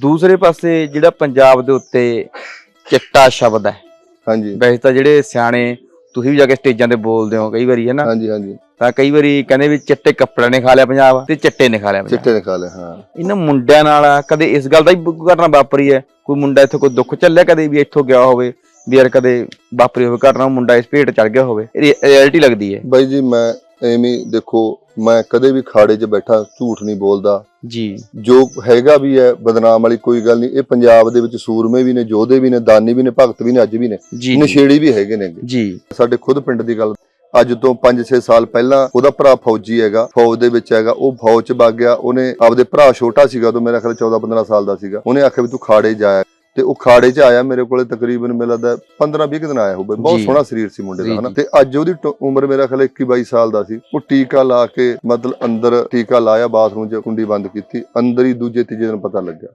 ਦੂਸਰੇ ਪਾਸੇ ਜਿਹੜਾ ਪੰਜਾਬ ਦੇ ਉੱਤੇ ਚਿੱਟਾ ਸ਼ਬਦ ਹੈ ਹਾਂਜੀ। ਵੈਸੇ ਤਾਂ ਜਿਹੜੇ ਸਿਆਣੇ ਤੁਸੀਂ ਵੀ ਜਾ ਕੇ ਸਟੇਜਾਂ ਤੇ ਬੋਲਦੇ ਹੋ ਕਈ ਵਾਰੀ ਹੈ ਨਾ ਹਾਂਜੀ ਹਾਂਜੀ। ਤਾਂ ਕਈ ਵਾਰੀ ਕਹਿੰਦੇ ਵੀ ਚਿੱਟੇ ਕੱਪੜਿਆਂ ਨੇ ਖਾ ਲਿਆ ਪੰਜਾਬ ਤੇ ਚਿੱਟੇ ਨੇ ਖਾ ਲਿਆ ਪੰਜਾਬ। ਚਿੱਟੇ ਨੇ ਖਾ ਲਿਆ ਹਾਂ। ਇਹਨਾਂ ਮੁੰਡਿਆਂ ਨਾਲ ਕਦੇ ਇਸ ਗੱਲ ਦਾ ਹੀ ਘਟਨਾ ਵਾਪਰੀ ਹੈ? ਕੋਈ ਮੁੰਡਾ ਇੱਥੋਂ ਕੋਈ ਦੁੱਖ ਚੱਲਿਆ ਕਦੇ ਵੀ ਇੱਥੋਂ ਗਿਆ ਹੋਵੇ ਵੀ ਯਾਰ ਕਦੇ ਵਾਪਰੀ ਹੋਵੇ ਘਟਨਾ ਮੁੰਡਾ ਇਸ ਭੇਟ ਚੜ ਗਿਆ ਹੋਵੇ? ਰਿਐਲਿਟੀ ਲੱਗਦੀ ਹੈ। ਬਾਈ ਜੀ ਮੈਂ ਐਵੇਂ ਦੇਖੋ ਮੈਂ ਕਦੇ ਵੀ ਖਾੜੇ 'ਚ ਬੈਠਾ ਝੂਠ ਨਹੀਂ ਬੋਲਦਾ। ਜੀ। ਜੋ ਹੈਗਾ ਵੀ ਹੈ ਬਦਨਾਮ ਵਾਲੀ ਕੋਈ ਗੱਲ ਨਹੀਂ। ਇਹ ਪੰਜਾਬ ਦੇ ਵਿੱਚ ਸੂਰਮੇ ਵੀ ਨੇ ਯੋਧੇ ਵੀ ਨੇ ਦਾਨੀ ਵੀ ਨੇ ਭਗਤ ਵੀ ਨੇ ਅੱਜ ਵੀ ਨੇ। ਨਸ਼ੇੜੀ ਵੀ ਹੈਗੇ ਨੇ ਜੀ। ਸਾਡੇ ਖੁਦ ਪਿੰਡ ਦੀ ਗੱਲ ਅੱਜ ਤੋਂ 5-6 ਸਾਲ ਪਹਿਲਾਂ ਉਹਦਾ ਭਰਾ ਫੌਜੀ ਹੈਗਾ ਫੌਜ ਦੇ ਵਿੱਚ ਹੈਗਾ ਉਹ ਫੌਜ 'ਚ ਵਗ ਗਿਆ। ਉਹਨੇ ਆਪਦੇ ਭਰਾ ਛੋਟਾ ਸੀਗਾ ਤੋਂ ਮੇਰਾ ਖਿਆਲ 14-15 ਸਾਲ ਦਾ ਸੀਗਾ। ਉਹਨੇ ਆਖਿਆ ਵੀ ਤੂੰ ਖਾੜੇ ਜਾਇਆ ਤੇ ਉਹ ਖਾੜੇ 'ਚ ਆਇਆ ਮੇਰੇ ਕੋਲੇ ਤਕਰੀਬਨ ਮੈਨੂੰ ਲੱਗਦਾ 15-20 ਦਿਨ ਆਇਆ ਹੋਵੇ ਬਹੁਤ। ਸੋਹਣਾ ਸਰੀਰ ਸੀ ਮੁੰਡੇ ਦਾ ਹਨਾ। ਤੇ ਅੱਜ ਉਹਦੀ ਉਮਰ ਮੇਰਾ ਖਿਆਲ 21-22 ਸਾਲ ਦਾ ਸੀ ਉਹ ਟੀਕਾ ਲਾ ਕੇ ਮਤਲਬ ਅੰਦਰ ਟੀਕਾ ਲਾਇਆ ਬਾਥਰੂਮ 'ਚ ਕੁੰਡੀ ਬੰਦ ਕੀਤੀ ਅੰਦਰ ਹੀ ਦੂਜੇ ਤੀਜੇ ਦਿਨ ਪਤਾ ਲੱਗਿਆ